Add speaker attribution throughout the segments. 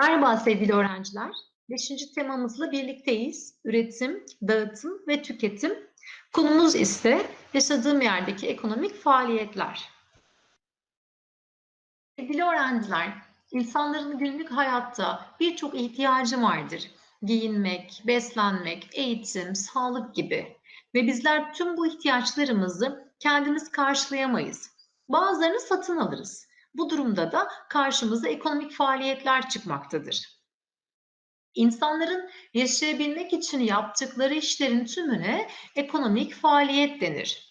Speaker 1: Merhaba sevgili öğrenciler. Beşinci temamızla birlikteyiz. Üretim, dağıtım ve tüketim. Konumuz ise yaşadığım yerdeki ekonomik faaliyetler. Sevgili öğrenciler, insanların günlük hayatta birçok ihtiyacı vardır. Giyinmek, beslenmek, eğitim, sağlık gibi. Ve bizler tüm bu ihtiyaçlarımızı kendimiz karşılayamayız. Bazılarını satın alırız. Bu durumda da karşımıza ekonomik faaliyetler çıkmaktadır. İnsanların yaşayabilmek için yaptıkları işlerin tümüne ekonomik faaliyet denir.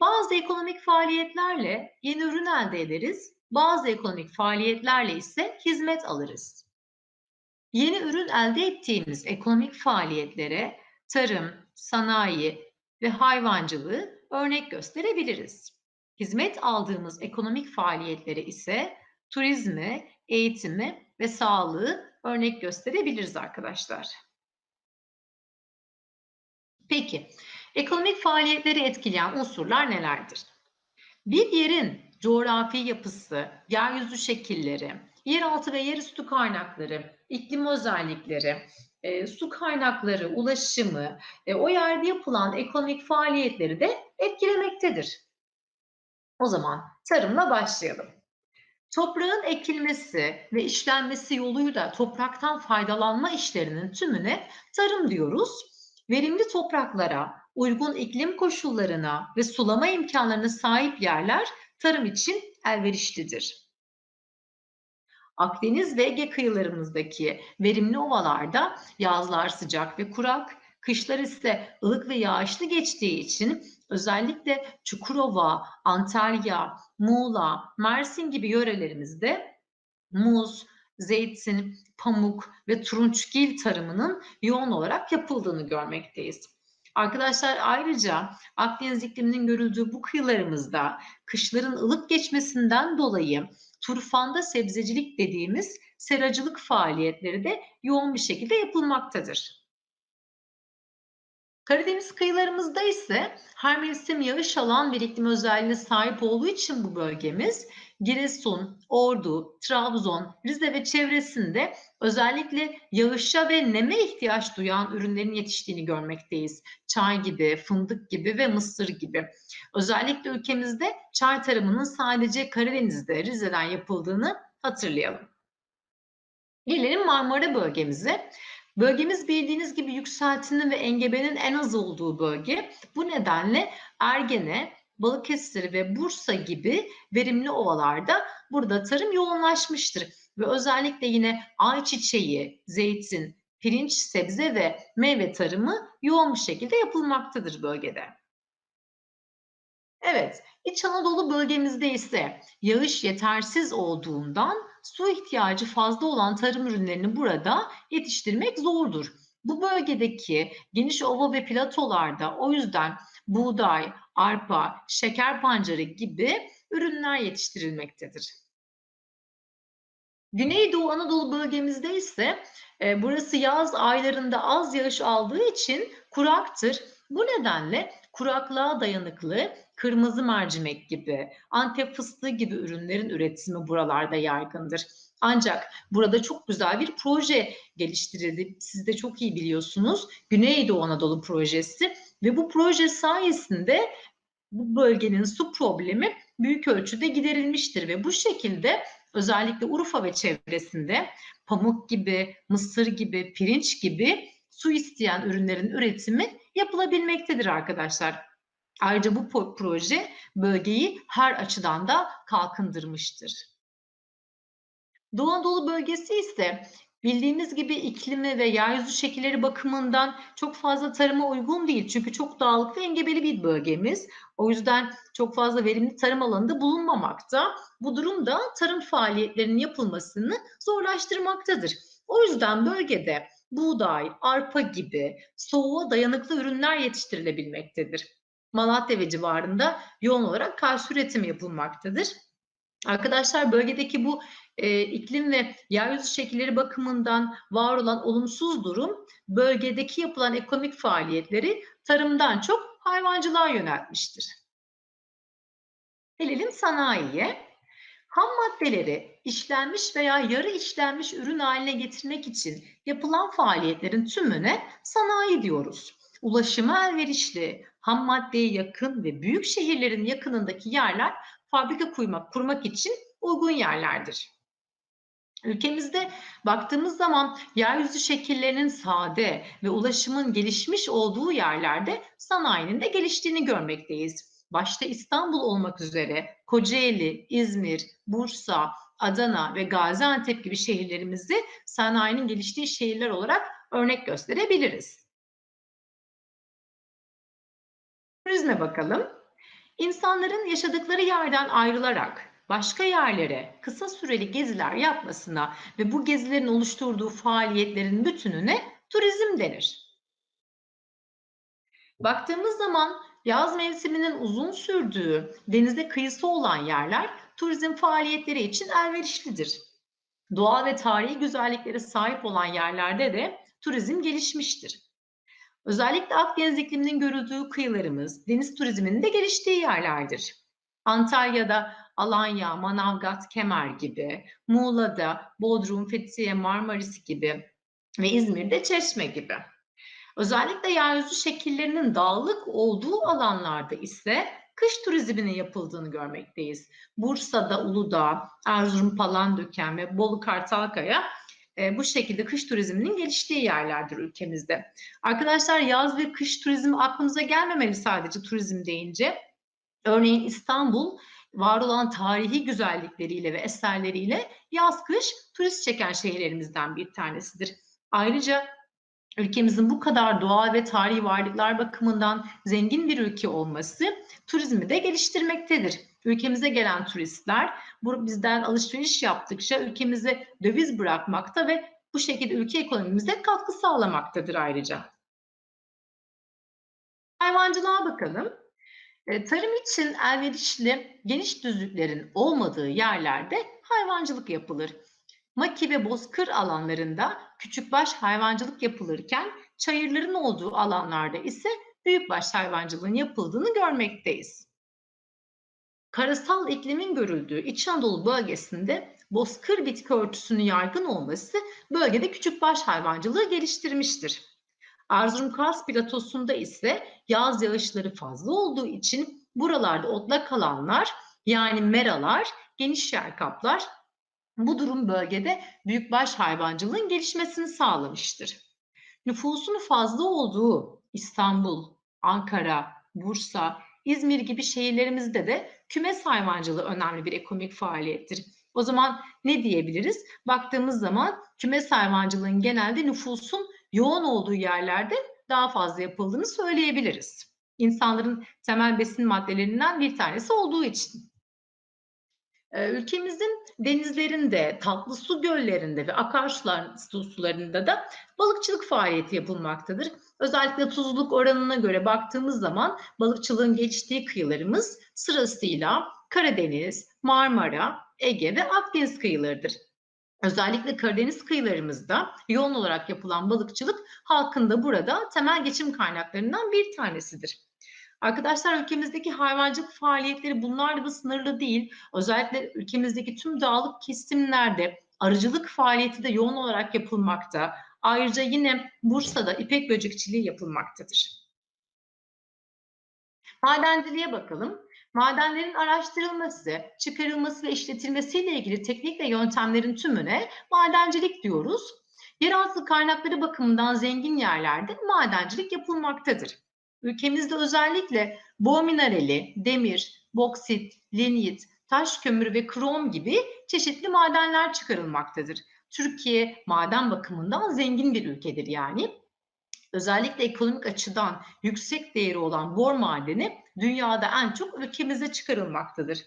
Speaker 1: Bazı ekonomik faaliyetlerle yeni ürün elde ederiz, bazı ekonomik faaliyetlerle ise hizmet alırız. Yeni ürün elde ettiğimiz ekonomik faaliyetlere tarım, sanayi ve hayvancılığı örnek gösterebiliriz. Hizmet aldığımız ekonomik faaliyetlere ise turizmi, eğitimi ve sağlığı örnek gösterebiliriz arkadaşlar. Peki, ekonomik faaliyetleri etkileyen unsurlar nelerdir? Bir yerin coğrafi yapısı, yeryüzü şekilleri, yeraltı ve yerüstü kaynakları, iklim özellikleri, e, su kaynakları, ulaşımı, e, o yerde yapılan ekonomik faaliyetleri de etkilemektedir. O zaman tarımla başlayalım. Toprağın ekilmesi ve işlenmesi yoluyla topraktan faydalanma işlerinin tümüne tarım diyoruz. Verimli topraklara, uygun iklim koşullarına ve sulama imkanlarına sahip yerler tarım için elverişlidir. Akdeniz ve Ege kıyılarımızdaki verimli ovalarda yazlar sıcak ve kurak, kışlar ise ılık ve yağışlı geçtiği için özellikle Çukurova, Antalya, Muğla, Mersin gibi yörelerimizde muz, zeytin, pamuk ve turunçgil tarımının yoğun olarak yapıldığını görmekteyiz. Arkadaşlar ayrıca Akdeniz ikliminin görüldüğü bu kıyılarımızda kışların ılık geçmesinden dolayı turfanda sebzecilik dediğimiz seracılık faaliyetleri de yoğun bir şekilde yapılmaktadır. Karadeniz kıyılarımızda ise her mevsim yağış alan bir iklim özelliğine sahip olduğu için bu bölgemiz Giresun, Ordu, Trabzon, Rize ve çevresinde özellikle yağışa ve neme ihtiyaç duyan ürünlerin yetiştiğini görmekteyiz. Çay gibi, fındık gibi ve mısır gibi. Özellikle ülkemizde çay tarımının sadece Karadeniz'de, Rize'den yapıldığını hatırlayalım. Gelelim Marmara bölgemize. Bölgemiz bildiğiniz gibi yükseltinin ve engebenin en az olduğu bölge. Bu nedenle Ergene, Balıkesir ve Bursa gibi verimli ovalarda burada tarım yoğunlaşmıştır. Ve özellikle yine ayçiçeği, zeytin, pirinç, sebze ve meyve tarımı yoğun bir şekilde yapılmaktadır bölgede. Evet, İç Anadolu bölgemizde ise yağış yetersiz olduğundan su ihtiyacı fazla olan tarım ürünlerini burada yetiştirmek zordur. Bu bölgedeki geniş ova ve platolarda o yüzden buğday, arpa, şeker pancarı gibi ürünler yetiştirilmektedir. Güneydoğu Anadolu bölgemizde ise e, burası yaz aylarında az yağış aldığı için kuraktır. Bu nedenle kuraklığa dayanıklı kırmızı mercimek gibi, antep fıstığı gibi ürünlerin üretimi buralarda yaygındır. Ancak burada çok güzel bir proje geliştirildi. Siz de çok iyi biliyorsunuz. Güneydoğu Anadolu projesi ve bu proje sayesinde bu bölgenin su problemi büyük ölçüde giderilmiştir ve bu şekilde özellikle Urfa ve çevresinde pamuk gibi, mısır gibi, pirinç gibi su isteyen ürünlerin üretimi yapılabilmektedir arkadaşlar. Ayrıca bu proje bölgeyi her açıdan da kalkındırmıştır. Doğu Anadolu bölgesi ise bildiğimiz gibi iklimi ve yeryüzü şekilleri bakımından çok fazla tarıma uygun değil. Çünkü çok dağlık ve engebeli bir bölgemiz. O yüzden çok fazla verimli tarım alanında bulunmamakta. Bu durum da tarım faaliyetlerinin yapılmasını zorlaştırmaktadır. O yüzden bölgede buğday, arpa gibi soğuğa dayanıklı ürünler yetiştirilebilmektedir. Malatya ve civarında yoğun olarak kars üretimi yapılmaktadır. Arkadaşlar bölgedeki bu e, iklim ve yeryüzü şekilleri bakımından var olan olumsuz durum bölgedeki yapılan ekonomik faaliyetleri tarımdan çok hayvancılığa yöneltmiştir. Gelelim sanayiye. Ham maddeleri işlenmiş veya yarı işlenmiş ürün haline getirmek için yapılan faaliyetlerin tümüne sanayi diyoruz. Ulaşıma elverişli, ham maddeye yakın ve büyük şehirlerin yakınındaki yerler fabrika kurmak, kurmak için uygun yerlerdir. Ülkemizde baktığımız zaman yeryüzü şekillerinin sade ve ulaşımın gelişmiş olduğu yerlerde sanayinin de geliştiğini görmekteyiz. Başta İstanbul olmak üzere Kocaeli, İzmir, Bursa, Adana ve Gaziantep gibi şehirlerimizi sanayinin geliştiği şehirler olarak örnek gösterebiliriz. Turizme bakalım. İnsanların yaşadıkları yerden ayrılarak başka yerlere kısa süreli geziler yapmasına ve bu gezilerin oluşturduğu faaliyetlerin bütününe turizm denir. Baktığımız zaman yaz mevsiminin uzun sürdüğü, denize kıyısı olan yerler turizm faaliyetleri için elverişlidir. Doğa ve tarihi güzelliklere sahip olan yerlerde de turizm gelişmiştir. Özellikle Akdeniz ikliminin görüldüğü kıyılarımız deniz turizminin de geliştiği yerlerdir. Antalya'da Alanya, Manavgat, Kemer gibi, Muğla'da Bodrum, Fethiye, Marmaris gibi ve İzmir'de Çeşme gibi. Özellikle yeryüzü şekillerinin dağlık olduğu alanlarda ise kış turizminin yapıldığını görmekteyiz. Bursa'da Uludağ, Erzurum Palandöken ve Bolu Kartalkaya e, bu şekilde kış turizminin geliştiği yerlerdir ülkemizde. Arkadaşlar yaz ve kış turizmi aklımıza gelmemeli sadece turizm deyince. Örneğin İstanbul var olan tarihi güzellikleriyle ve eserleriyle yaz kış turist çeken şehirlerimizden bir tanesidir. Ayrıca ülkemizin bu kadar doğa ve tarihi varlıklar bakımından zengin bir ülke olması turizmi de geliştirmektedir. Ülkemize gelen turistler bu bizden alışveriş yaptıkça ülkemize döviz bırakmakta ve bu şekilde ülke ekonomimize katkı sağlamaktadır ayrıca. Hayvancılığa bakalım. E, tarım için elverişli geniş düzlüklerin olmadığı yerlerde hayvancılık yapılır. Maki ve bozkır alanlarında küçükbaş hayvancılık yapılırken çayırların olduğu alanlarda ise büyükbaş hayvancılığın yapıldığını görmekteyiz. Karasal iklimin görüldüğü İç Anadolu bölgesinde bozkır bitki örtüsünün yaygın olması bölgede küçükbaş hayvancılığı geliştirmiştir. Erzurum Kars platosunda ise yaz yağışları fazla olduğu için buralarda otlak alanlar yani meralar geniş yer kaplar. Bu durum bölgede büyükbaş hayvancılığın gelişmesini sağlamıştır. Nüfusun fazla olduğu İstanbul, Ankara, Bursa, İzmir gibi şehirlerimizde de kümes hayvancılığı önemli bir ekonomik faaliyettir. O zaman ne diyebiliriz? Baktığımız zaman kümes hayvancılığın genelde nüfusun yoğun olduğu yerlerde daha fazla yapıldığını söyleyebiliriz. İnsanların temel besin maddelerinden bir tanesi olduğu için. Ülkemizin denizlerinde, tatlı su göllerinde ve akarsular sularında da balıkçılık faaliyeti yapılmaktadır. Özellikle tuzluluk oranına göre baktığımız zaman balıkçılığın geçtiği kıyılarımız sırasıyla Karadeniz, Marmara, Ege ve Akdeniz kıyılarıdır. Özellikle Karadeniz kıyılarımızda yoğun olarak yapılan balıkçılık halkın da burada temel geçim kaynaklarından bir tanesidir. Arkadaşlar ülkemizdeki hayvancılık faaliyetleri bunlarla da sınırlı değil. Özellikle ülkemizdeki tüm dağlık kesimlerde arıcılık faaliyeti de yoğun olarak yapılmakta. Ayrıca yine Bursa'da ipek böcekçiliği yapılmaktadır. Madenciliğe bakalım. Madenlerin araştırılması, çıkarılması ve işletilmesiyle ilgili teknik ve yöntemlerin tümüne madencilik diyoruz. Yeraltı kaynakları bakımından zengin yerlerde madencilik yapılmaktadır. Ülkemizde özellikle bor minerali, demir, boksit, linyit, taş kömürü ve krom gibi çeşitli madenler çıkarılmaktadır. Türkiye maden bakımından zengin bir ülkedir yani. Özellikle ekonomik açıdan yüksek değeri olan bor madeni dünyada en çok ülkemizde çıkarılmaktadır.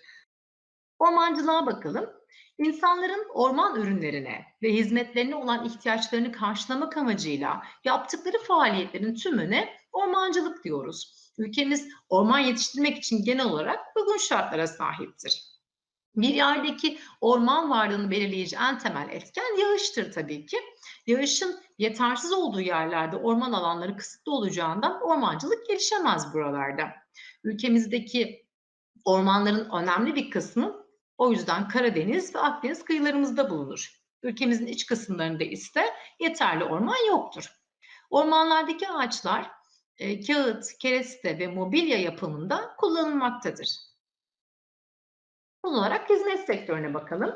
Speaker 1: Ormancılığa bakalım. İnsanların orman ürünlerine ve hizmetlerine olan ihtiyaçlarını karşılamak amacıyla yaptıkları faaliyetlerin tümüne ormancılık diyoruz. Ülkemiz orman yetiştirmek için genel olarak uygun şartlara sahiptir. Bir yerdeki orman varlığını belirleyici en temel etken yağıştır tabii ki. Yağışın yetersiz olduğu yerlerde orman alanları kısıtlı olacağından ormancılık gelişemez buralarda. Ülkemizdeki ormanların önemli bir kısmı O yüzden Karadeniz ve Akdeniz kıyılarımızda bulunur. Ülkemizin iç kısımlarında ise yeterli orman yoktur. Ormanlardaki ağaçlar e, kağıt, kereste ve mobilya yapımında kullanılmaktadır. Son olarak hizmet sektörüne bakalım.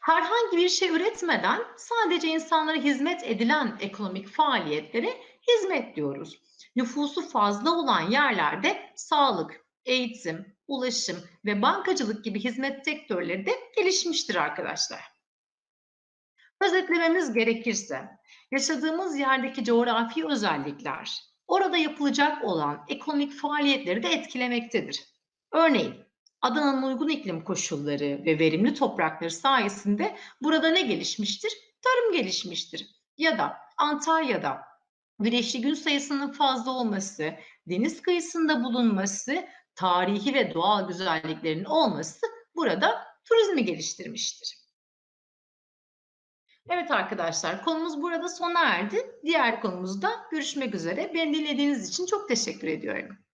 Speaker 1: Herhangi bir şey üretmeden sadece insanlara hizmet edilen ekonomik faaliyetlere hizmet diyoruz. Nüfusu fazla olan yerlerde sağlık, eğitim, ulaşım ve bankacılık gibi hizmet sektörleri de gelişmiştir arkadaşlar. Özetlememiz gerekirse, yaşadığımız yerdeki coğrafi özellikler, orada yapılacak olan ekonomik faaliyetleri de etkilemektedir. Örneğin, Adana'nın uygun iklim koşulları ve verimli toprakları sayesinde burada ne gelişmiştir? Tarım gelişmiştir. Ya da Antalya'da güneşli gün sayısının fazla olması, deniz kıyısında bulunması, tarihi ve doğal güzelliklerin olması burada turizmi geliştirmiştir. Evet arkadaşlar konumuz burada sona erdi. Diğer konumuzda görüşmek üzere. Beni dinlediğiniz için çok teşekkür ediyorum.